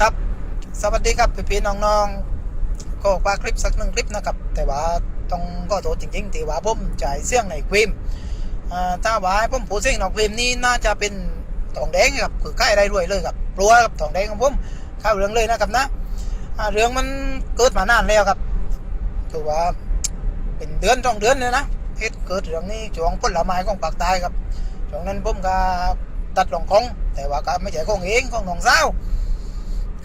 ครับ สวัสดีครับพี่ๆน้องๆ ก็ว่าคลิปสักหนึ่งคลิปนะครับ แต่ว่าต้องก็โทษจริงๆที่ว่าผมจ่ายเสี่ยงในครีมถ้าว่าผมผูเสี่ยงในครีมนี่น่าจะเป็นทองแดงครับคือใกล้ได้รวยเลยครับกลัวครับทองแดงของผมเข้าเรื่องเลยนะครับนะเรื่องมันเกิดมานานแล้วครับคือว่าเป็นเดือนสองเดือนเลยนะเหตุเกิดเรื่องนี้ช่วงผลไม้ของปากใต้ครับช่วงนั้นผมก็ตัดหลงกอง แต่ว่าก็ไม่ใช่ของเองของน้องสาว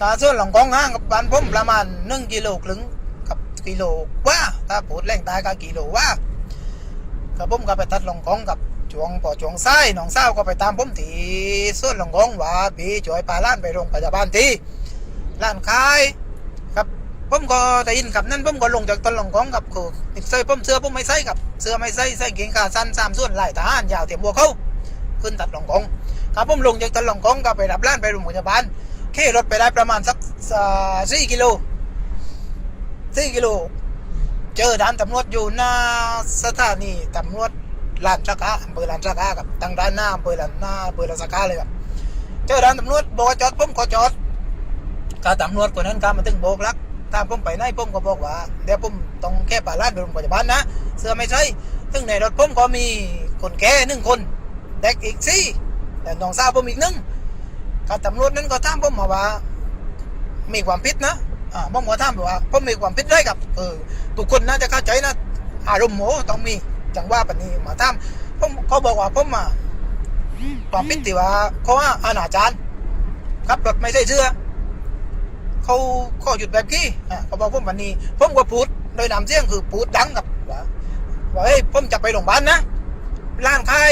กาส่วนหลังกองห้างกับบ้านผมประมาณหนึ่งกิโลครึ่งกับกิโลว่าถ้าพูดแรงตายก็กิโลว่ากับผมก็ไปตัดหลังกองกับจวงปอจวงไส้หนองเศร้าก็ไปตามผมที่ส่วนหลังกองว่าพี่ช่วยพาล้านไปโรงพยาบาลทีล้านคายครับผมก็ได้ยินกับนั้นผมก็ลงจากต้นหลังกองกับคือติดเสื้อผมเสื้อผมไม่ใส่กับเสื้อไม่ใส่ใส่เกงขาสั้นสามส่วนลายทหารยาวเทียมบัวเขาขึ้นตัดหลังกองครับผมลงจากต้นหลังกองก็ไปรับล้านไปโรงพยาบาล ขี่รถไปได้ประมาณสักสี่กิโลสี่กิโล เจอด่านตำรวจอยู่หน้าสถานีตำรวจลานสักาอำเภอลานสักากับทางด้านหน้าอำเภอลานหน้าอำเภอลานสักาเลยครับเจอด่านตำรวจบอกจอดผมก็จอดก็ตำรวจคนนั้นก็มาถึงโบกลักตามผมไปไหนผมก็บอกว่าเดี๋ยวผมต้องแค่ป่าลาดไปโรงพยาบาลนะเสื้อไม่ใช่ซึ่งในรถผมก็มีคนแก่หนึ่งคนเด็กอีกสี่แต่น้องสาวผมอีกหนึ่ง ก็ตำรวจนั้นก็ถามผมมาว่า มีความผิดนะอ่าผมก็ถามว่าผมมีความผิดด้กับเออทุกคนน่าจะเข้าใจนะอารมณ์โมต้องมีจังว่าปานนี้มาถามผมเขาบอกว่าผมอะความผิดที่ว่าเขาว่าอนาจารขับรถไม่ใส่เสื้อเขาเขาหยุดแบบกี้อ่าเขาบอกผมวันนี้ผมก็พูดโดยนำเสียงคือพูดดังกับว่าว่าเฮ้ยผมจะไปโรงพยาบาลนะร้านขาย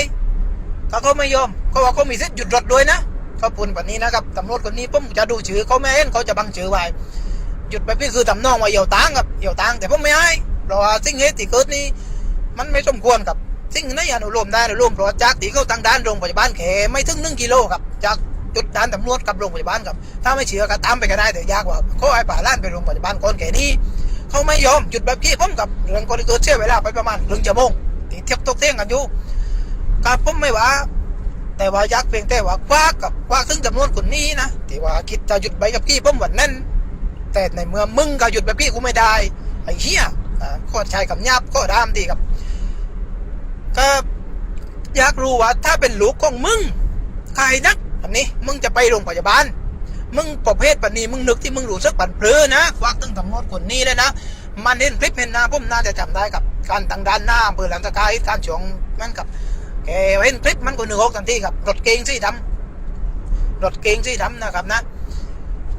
ถ้าเขาไม่ยอมเขาว่าเขามีสิทธิ์หยุดรถด้วยนะ เขาพูดแบบนี้นะครับตำรวจคนนี้ผมจะดูชื่อเขาไม่เห็นเขาจะบังชื่อไว้หยุดไปพี่คือทำนองว่าเหี่ยวตังกับเหี่ยวตังแต่ผมไม่ให้เพราะว่าสิ่งเหตุที่เกิดนี้ มันไม่สมควรกับสิ่งนี้อนุโลมได้อนุโลมเพราะจากที่เขาทางด้านโรงพยาบาลแค่ไม่ถึงหนึ่งกิโลครับจากจุดด้านตำรวจกับโรงพยาบาลครับ ถ้าไม่เชื่อก็ตามไปก็ได้แต่ยากกว่าเขาให้ป่าล้านไปโรงพยาบาลก่อนแค่นี้เขาไม่ยอมหยุดแบบพี่ผมกับเรื่องคนที่เกิดเสียเวลาไปประมาณครึ่งชั่วโมงที่เทียบตกเที่ยงกันอยู่กับผมไม่ว่า แต่ว่าอยากเพียงแต่ว่าคว้ากับคว้าซึ่งจำนวนคนนี้นะที่ว่าคิดจะหยุดใบกับพี่ผมวันนั้น แต่ในเมื่อมึงก็หยุดแบพี่กูไม่ได้ไอ้เหี้ยอ่าข้อชายกับหยาบข้อดามดีครับ ก็อยากรู้ว่าถ้าเป็นลูกของมึงใครนักอันนี้มึงจะไปโรงพยาบาลมึงประเภทปันนี้มึงนึกที่มึงรู้สึกปันเปลือนะควักตึงตำรวจคนนี้เลยนะ มันเห็นคลิปเห็นหน้าผมน่าจะจำได้กับการทางด้านหน้าอำเภอหลังสกายการช่วงนั้นกับ แกเห็นคลิปมันก็นึกออกทันทีครับรถเก๋งสีดำรถเก๋งสีดำนะครับนะ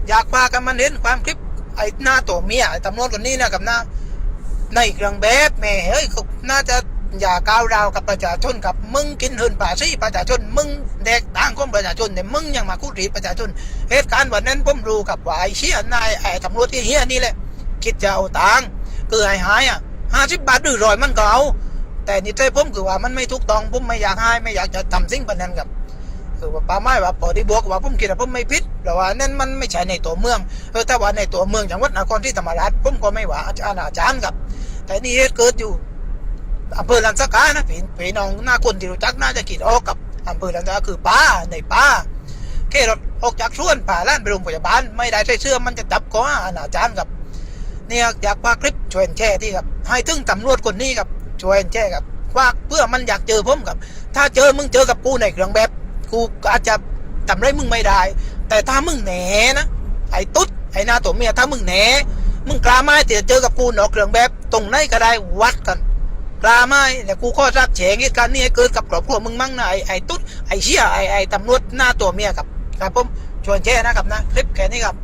อยากพากันมันเห็นความคลิปไอ้หน้าตัวเมียไอ้ตำรวจคนนี้นะครับนะในเครื่องแบบแม่เฮ้ยเขน่าจะอย่าก้าวราวกับประชาชนกับมึงกินเหินป่าซี่ประชาชนมึงแดกต่างของประชาชนเนี่ยมึงยังมาคุรีประชาชนเหตุการณ์วันนั้นผมรู้กับว่าไอ้เชี่ยนายไอ้ตำรวจที่เฮียนี่แหละคิดจะเอาตังค์คือไอ้หายอะห้าสิบบาทหรือร้อยมันก็เอา แต่นี่ใจผมคือว่ามันไม่ถูกต้องผมไม่อยากให้ไม่อยากจะทำสิ่งแบบนั้นกับคือว่าป้าไม้ว่าพอที่บอกว่าผมคิดว่าผมไม่ผิดแต่ว่านั่นมันไม่ใช่ในตัวเมืองเออถ้าว่าในตัวเมืองจังหวัดนครที่ธรรมราชผมก็ไม่ว่าอาจารย์อาจารย์ครับ แต่นี่เกิดอยู่อำเภอลันสกานะพี่พี่น้องหน้าคนที่รู้จักน่าจะคิดออกกับอำเภอลันสกาคือป้าในป้าแค่รถออกจากสวนป่าล้านไปโรงพยาบาลไม่ได้ใส่เสื้อมันจะจับข้อหาอาจารย์กับเนี่ยอยากพาคลิปช่วยแชร์ที่ครับให้ถึงตำรวจคนนี้ครับ ช่วยแชร์ครับว่าเพื่อมันอยากเจอผมครับ ถ้าเจอมึงเจอกับกูในเครื่องแบบกูอาจจะทำไรมึงไม่ได้ แต่ถ้ามึงแหนนะไอ้ตุ๊ดไอ้หน้าตัวเมียถ้ามึงแหนมึงกล้าไหมที่จะเจอกับกูนอกเครื่องแบบตรงไหนก็ได้วัดกันกล้าไหมแต่กูข้อรักแฉงเหตุการณ์นี้ให้เกิดกับครอบครัวมึงมั่งนะไอ้ไอ้ตุ๊ดไอ้เชี่ยไอ้ไอ้ตำรวจหน้าตัวเมียครับครับผมชวนแชร์นะครับนะคลิปแค่นี้ครับ